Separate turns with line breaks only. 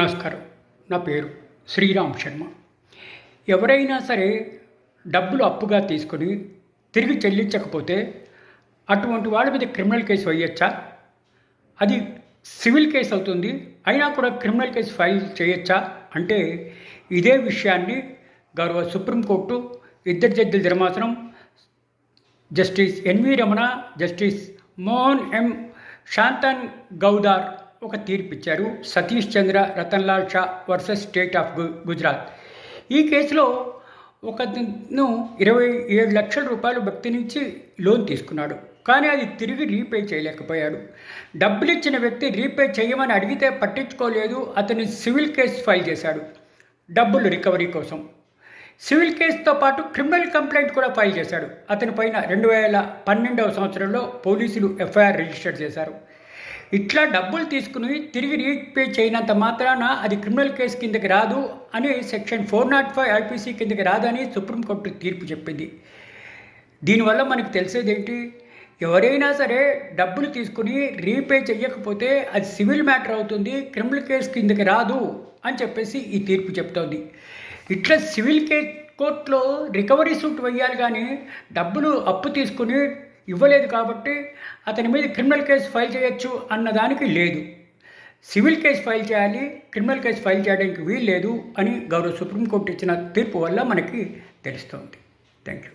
నమస్కారం. నా పేరు శ్రీరామ్ శర్మ. ఎవరైనా సరే డబ్బులు అప్పుగా తీసుకొని తిరిగి చెల్లించకపోతే అటువంటి వాళ్ళ మీద క్రిమినల్ కేసు వేయచ్చా? అది సివిల్ కేసు అవుతుంది అయినా కూడా క్రిమినల్ కేసు ఫైల్ చేయొచ్చా? అంటే ఇదే విషయాన్ని గౌరవ సుప్రీంకోర్టు ఇద్దరు జడ్జిల ధర్మాసనం justice NV Ramana justice Mohan M. Shantan Goudar ఒక తీర్పిచ్చారు Satish Chandra Ratanlal Shah versus state of గు గుజరాత్. ఈ కేసులో ఒకను ఇరవై ఏడు లక్షల రూపాయలు వ్యక్తి నుంచి లోన్ తీసుకున్నాడు. కానీ అది తిరిగి రీపే చేయలేకపోయాడు. డబ్బులు ఇచ్చిన వ్యక్తి రీపే చేయమని అడిగితే పట్టించుకోలేదు. అతని సివిల్ కేసు ఫైల్ చేశాడు. డబ్బులు రికవరీ కోసం. సివిల్ కేసుతో పాటు క్రిమినల్ కంప్లైంట్ కూడా ఫైల్ చేశాడు. అతని పైన రెండు వేల పన్నెండవ సంవత్సరంలో పోలీసులు ఎఫ్ఐఆర్ రిజిస్టర్ చేశారు. ఇట్లా డబ్బులు తీసుకుని తిరిగి రీపే చేయనంత మాత్రాన అది క్రిమినల్ కేసు కిందకి రాదు అని section four not five IPC కిందకి రాదని సుప్రీంకోర్టు తీర్పు చెప్పింది. దీనివల్ల మనకు తెలిసేది ఏంటి ఎవరైనా సరే డబ్బులు తీసుకుని రీపే చెయ్యకపోతే అది సివిల్ మ్యాటర్ అవుతుంది క్రిమినల్ కేసు కిందకి రాదు అని చెప్పేసి ఈ తీర్పు చెప్తోంది. ఇట్లా సివిల్ కే కోర్టులో రికవరీ సూట్ వేయాలి కానీ డబ్బులు అప్పు తీసుకుని ఇవ్వలేదు కాబట్టి అతని మీద క్రిమినల్ కేసు ఫైల్ చేయొచ్చు అన్నదానికి లేదు. సివిల్ కేసు ఫైల్ చేయాలి క్రిమినల్ కేసు ఫైల్ చేయడానికి వీలు లేదు అని గౌరవ సుప్రీంకోర్టు ఇచ్చిన తీర్పు వల్ల మనకి తెలుస్తోంది. Thank you